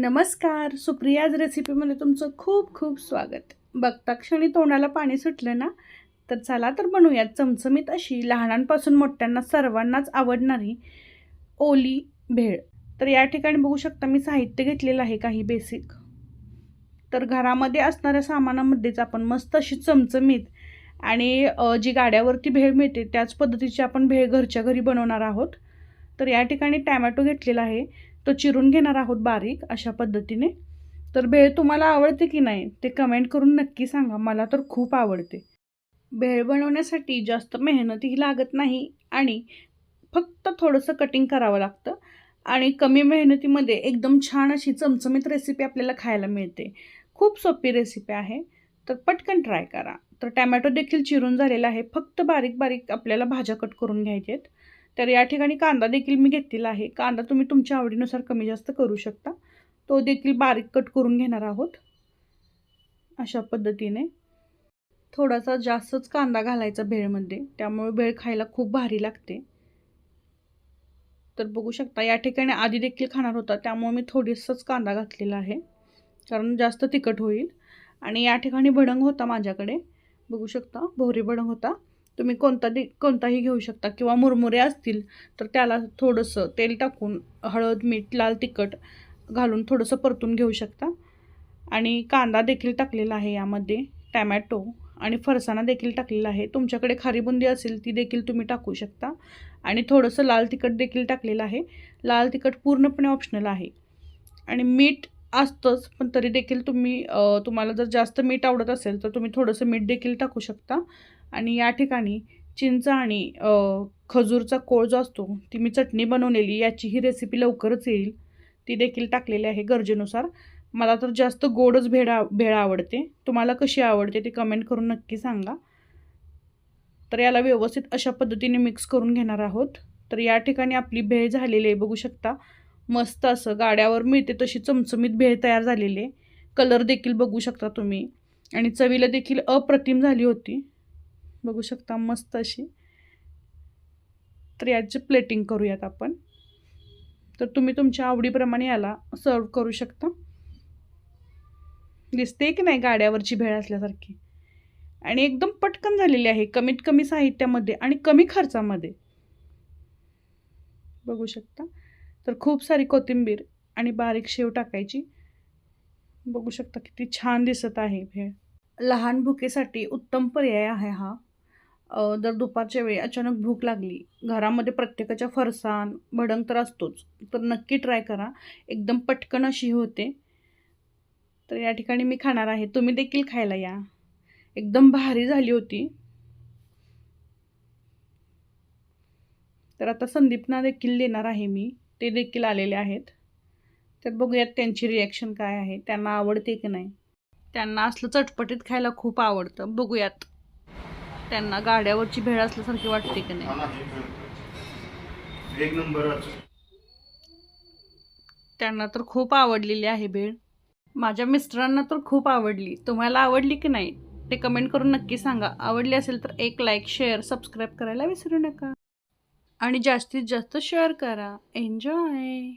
नमस्कार सुप्रियाज रेसिपीमध्ये तुमचं खूप खूप स्वागत. बघता क्षणी तोंडाला पाणी सुटलं ना? तर चला तर बनवूयात चमचमीत अशी लहानांपासून मोठ्यांना सर्वांनाच आवडणारी ओली भेळ. तर या ठिकाणी बघू शकता मी साहित्य घेतलेलं आहे काही बेसिक तर घरामध्ये असणाऱ्या सामानामध्येच आपण मस्त अशी चमचमीत आणि जी गाड्यावरती भेळ मिळते त्याच पद्धतीची आपण भेळ घरच्या घरी बनवणार आहोत. तर या ठिकाणी टॅमॅटो घेतलेला आहे. तो चिरून घेणार आहोत बारीक अशा पद्धतीने. तर भेळ तुम्हाला आवडते की नाही ते कमेंट करून नक्की सांगा. मला तर खूप आवडते. भेळ बनवण्यासाठी जास्त मेहनतही लागत नाही आणि फक्त थोडंसं कटिंग करावं लागतं. आणि कमी मेहनतीमध्ये एकदम छान अशी चमचमीत रेसिपी आपल्याला खायला मिळते. खूप सोपी रेसिपी आहे. तर पटकन ट्राय करा. तर टॅमॅटो देखील चिरून झालेला आहे. फक्त बारीक बारीक आपल्याला भाज्या कट करून घ्यायच्या आहेत तर या ठिकाणी कांदा देखील मी घेतलेला आहे. कांदा तुम्ही तुमच्या आवडीनुसार कमी जास्त करू शकता. तो देखील बारीक कट करून घेणार आहोत. अशा पद्धतीने. थोडासा जास्तच कांदा घालायचा भेळमध्ये. त्यामुळे भेळ खायला खूप भारी लागते. तर बघू शकता या ठिकाणी आधी देखील खाणार होता. त्यामुळे मी थोडीसाच कांदा घातलेला आहे. कारण जास्त तिखट होईल. आणि या ठिकाणी भडंग होता माझ्याकडे. बघू शकता भोवरी भडंग होता. तुम्ही कोणता दे कोणताही घेऊ शकता किंवा मुरमुरे असतील तर त्याला थोडंसं तेल टाकून हळद मीठ लाल तिखट घालून थोडंसं परतून घेऊ शकता. आणि कांदा देखील टाकलेला आहे यामध्ये टॅमॅटो आणि फरसाणा देखील टाकलेला आहे. तुमच्याकडे खारी बुंदी असेल ती देखील तुम्ही टाकू शकता. आणि थोडंसं लाल तिखट देखील टाकलेलं आहे. लाल तिखट पूर्णपणे ऑप्शनल आहे. आणि मीठ असतंच पण तरी देखील तुम्ही तुम्हाला जर जास्त मीठ आवडत असेल तर तुम्ही थोडंसं मीठ देखील टाकू शकता. आणि या ठिकाणी चिंच आणि खजूरचा कोळ जो असतो ती मी चटणी बनवलेली याची ही रेसिपी लवकरच येईल. ती देखील टाकलेली आहे गरजेनुसार. मला तर जास्त गोडच भेळ भेळ आवडते. तुम्हाला कशी आवडते ते कमेंट करून नक्की सांगा. तर याला व्यवस्थित अशा पद्धतीने मिक्स करून घेणार आहोत. तर या ठिकाणी आपली भेळ झालेली आहे बघू शकता. मस्त असं गाड्यावर मिळते तशी चमचमीत भेळ तयार झालेली आहे. कलर देखील बघू शकता तुम्ही. आणि चवीला देखील अप्रतिम झाली होती. बघू शकता मस्त अशी. तर याची प्लेटिंग करूयात आपण. तर तुम्ही तुमच्या आवडीप्रमाणे याला सर्व करू शकता. दिसते की नाही गाड्यावरची भेळ असल्यासारखी? आणि एकदम पटकन झालेली आहे कमीत कमी साहित्यामध्ये आणि कमी खर्चामध्ये. बघू शकता. तर खूप सारी कोथिंबीर आणि बारीक शेव टाकायची. बघू शकता किती छान दिसत आहे भेळ. लहान भुकेसाठी उत्तम पर्याय आहे हा. जर दुपारच्या वेळी अचानक भूक लागली. घरामध्ये प्रत्येकाच्या फरसाण भडंग तर असतोच. तर नक्की ट्राय करा. एकदम पटकन अशी होते. तर या ठिकाणी मी खाणार आहे. तुम्ही देखील खायला या. एकदम भारी झाली होती. तर आता संदीपना देखील देणार आहे मी. ते देखील आलेले आहेत. तर बघूयात त्यांची रिॲक्शन काय आहे. त्यांना आवडते की नाही? त्यांना असलं चटपटीत खायला खूप आवडतं. बघूयात. त्यांना गाड्यावरची भेळ असल्यासारखी वाटते की नाही. एक नंबरच त्यांना तर खूप आवडलेली आहे भेळ. माझ्या मिस्टरांना तर खूप आवडली. तुम्हाला आवडली की नाही ते कमेंट करून नक्की सांगा. आवडली असेल तर एक लाईक शेअर सबस्क्राईब करायला विसरू नका. आणि जास्तीत जास्त शेअर करा. एन्जॉय